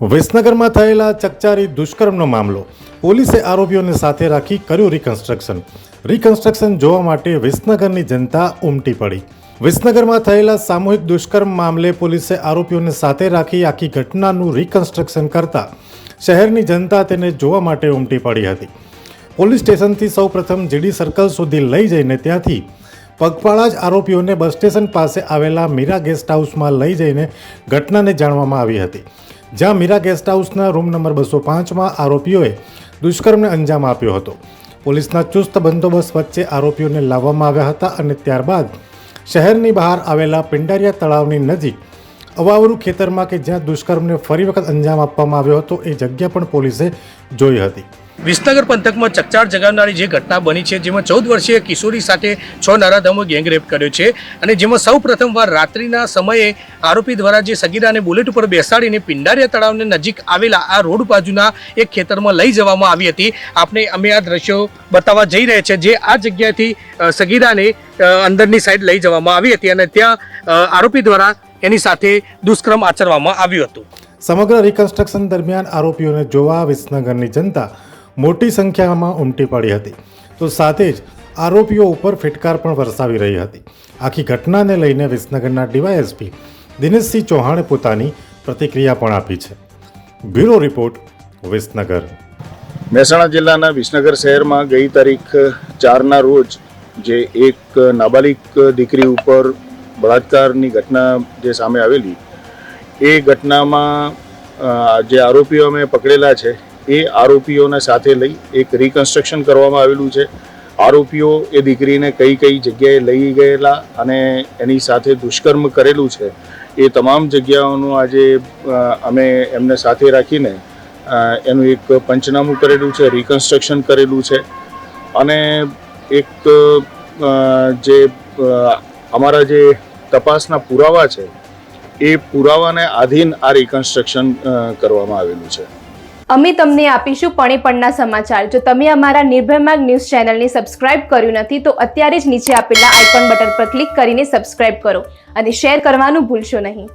વિસનગરમાં થયેલા ચકચારી દુષ્કર્મનો મામલો પોલીસે આરોપીઓને સાથે રાખી કર્યું રિકન્સ્ટ્રક્શન રિકન્સ્ટ્રક્શન જોવા માટે વિસનગરની જનતા ઉમટી પડી. વિસનગરમાં થયેલા સામૂહિક દુષ્કર્મ મામલે પોલીસે આરોપીઓને સાથે રાખી આખી ઘટનાનું રિકન્સ્ટ્રક્શન કરતા શહેરની જનતા તેને જોવા માટે ઉમટી પડી હતી. પોલીસ સ્ટેશનથી સૌપ્રથમ જીડી સર્કલ સુધી લઈ જઈને ત્યાંથી પગપાળા જ આરોપીઓને બસ સ્ટેશન પાસે આવેલા મીરા ગેસ્ટ હાઉસમાં લઈ જઈને ઘટનાને જાણવામાં આવી હતી. જ્યાં મીરા ગેસ્ટ હાઉસના રૂમ નંબર બસો પાંચમાં આરોપીઓએ દુષ્કર્મને અંજામ આપ્યો હતો. પોલીસના ચુસ્ત બંદોબસ્ત વચ્ચે આરોપીઓને લાવવામાં આવ્યા હતા અને ત્યારબાદ શહેરની બહાર આવેલા પિંડારિયા તળાવની નજીક અવાવરું ખેતરમાં કે જ્યાં દુષ્કર્મને ફરી વખત અંજામ આપવામાં આવ્યો હતો, એ જગ્યા પણ પોલીસે જોઈ હતી. વિસનગર પંથકમાં ચકચાર જગાવનારી જે ઘટના બની છે, જેમાં ચૌદ વર્ષીય કિશોરી સાથે છ નરાધમો ગેંગરેપ કર્યો છે અને જેમાં સૌ પ્રથમવાર રાત્રિના સમયે આરોપી દ્વારા જે સગીરાને બુલેટ ઉપર બેસાડીને પિંડારિયા તળાવને નજીક આવેલા આ રોડ બાજુના એક ખેતરમાં લઈ જવામાં આવી હતી. આપણે અમે આ દ્રશ્યો બતાવવા જઈ રહ્યા છે જે આ જગ્યાથી સગીરાને અંદરની સાઈડ લઈ જવામાં આવી હતી અને ત્યાં આરોપી દ્વારા એની સાથે દુષ્કર્મ આચરવામાં આવ્યું હતું. સમગ્ર રિકન્સ્ટ્રક્શન દરમિયાન આરોપીઓને જોવા વિસનગરની જનતા મોટી સંખ્યામાં ઉમટી પડી હતી. તો સાથે જ આરોપીઓ ઉપર ફિટકાર પણ વરસાવી રહી હતી. આખી ઘટનાને લઈને વિસનગરના ડીવાયએસપી દિનેશસિંહ ચૌહાણે પોતાની પ્રતિક્રિયા પણ આપી છે. Bureau report Visnagar. મહેસાણા જિલ્લાના વિસનગર શહેરમાં ગઈ તારીખ ચારના રોજ જે એક નાબાલિક દીકરી ઉપર બળાત્કારની ઘટના જે સામે આવેલી, એ ઘટનામાં જે આરોપીઓ અમે પકડેલા છે, એ આરોપીઓને સાથે લઈ એક રિકન્સ્ટ્રક્શન કરવામાં આવેલું છે. આરોપીઓ એ દીકરીને કઈ કઈ જગ્યાએ લઈ ગયેલા અને એની સાથે દુષ્કર્મ કરેલું છે, એ તમામ જગ્યાઓનું આજે અમે એમને સાથે રાખીને એનું એક પંચનામું કરેલું છે રિકન્સ્ટ્રક્શન કરેલું છે. અને એક જે અમારા જે તપાસના પુરાવા છે, એ પુરાવાને આધીન આ રિકન્સ્ટ્રક્શન કરવામાં આવેલું છે. અમે તમને આપીશું પણેપણના સમાચાર. જો તમે અમારા નિર્ભય માર્ગ ન્યૂઝ ચેનલને સબસ્ક્રાઇબ કર્યું નથી, તો અત્યારે જ નીચે આપેલા આઇકોન બટન પર ક્લિક કરીને સબસ્ક્રાઇબ કરો અને શેર કરવાનું ભૂલશો નહીં.